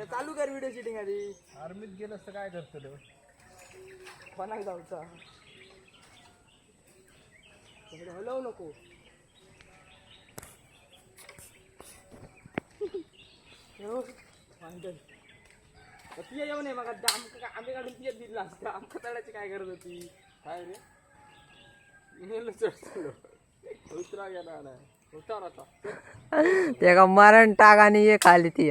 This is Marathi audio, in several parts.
तर चालू कर व्हिडिओ शूटिंग आधी. आर्मीत गेलंस तर काय करतो कोणाक जाऊचा तिकडे हलवू नको. पिया येऊ नये मग. आमका आम्ही काढून पियत दिला असतं. आमका तळाची काय गरज होती? काय रे? नेलं उतरा गेला नाही. उतार आता. ते का मरण टाक आणि ये खाली ती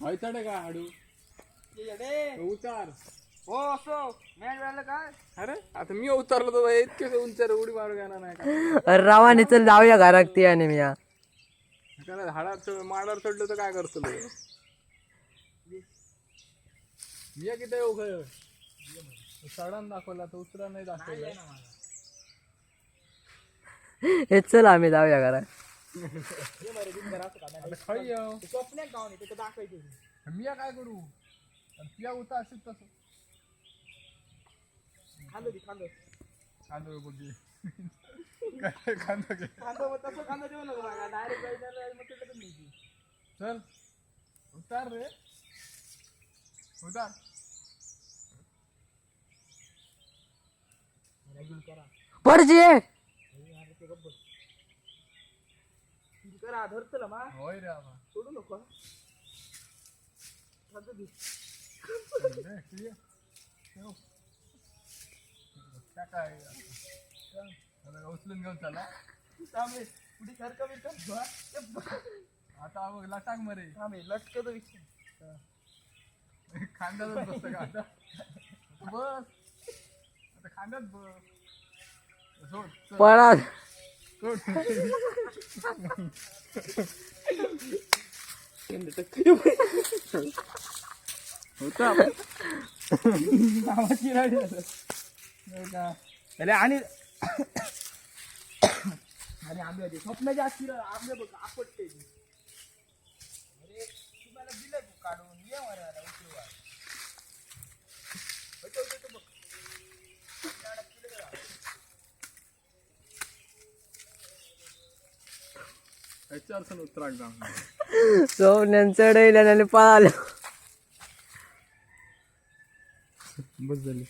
व्हायचं का हाडू. उतार. हो असो. मॅच झालं काय? अरे आता मी उतरलो तर इतके उंचर उडी मारू घेणार नाही का? रवाने चल जाऊया घरात ती आणि मी. या. त्याला झाडात माडावर चढलो तर काय करतो लो? मी या किती खय चढान दाखवला तर उतरा नाही दाखवला. हे चल आम्ही जाऊया घरात. गाव नाही मी काय करू? पिया उता असेल तसं. खांदो ती खांदो बघी खांदो घे खांदो मग तसं खांदो देऊ नको मला डायरेक्ट जायचं मग तिकडे नाही चल. उतार रे. उतार. करा पडजी करा धरतलं मा. होय रे आबा. सोडू नको खांदो ती दे, काय उचलून घेऊन चला. थांबे पुढे सारखं मी. आता बघ लटाक मरे. थांबे लटकतो विषय. खांद्यातच बसतं का आता? बस. आता खांद्यात बस. सोड पळा. सोड आणि आणि आंबे होते स्वप्नाची आजची आंबे बघ आपटते ती. अरे तुम्हाला दिलंय बघ काढून ये मरायला उतरवा होतं, होतं, होतं बघ. झाडात किडे बघा. सोन्यान चढवल्या पळालो. बस झाली.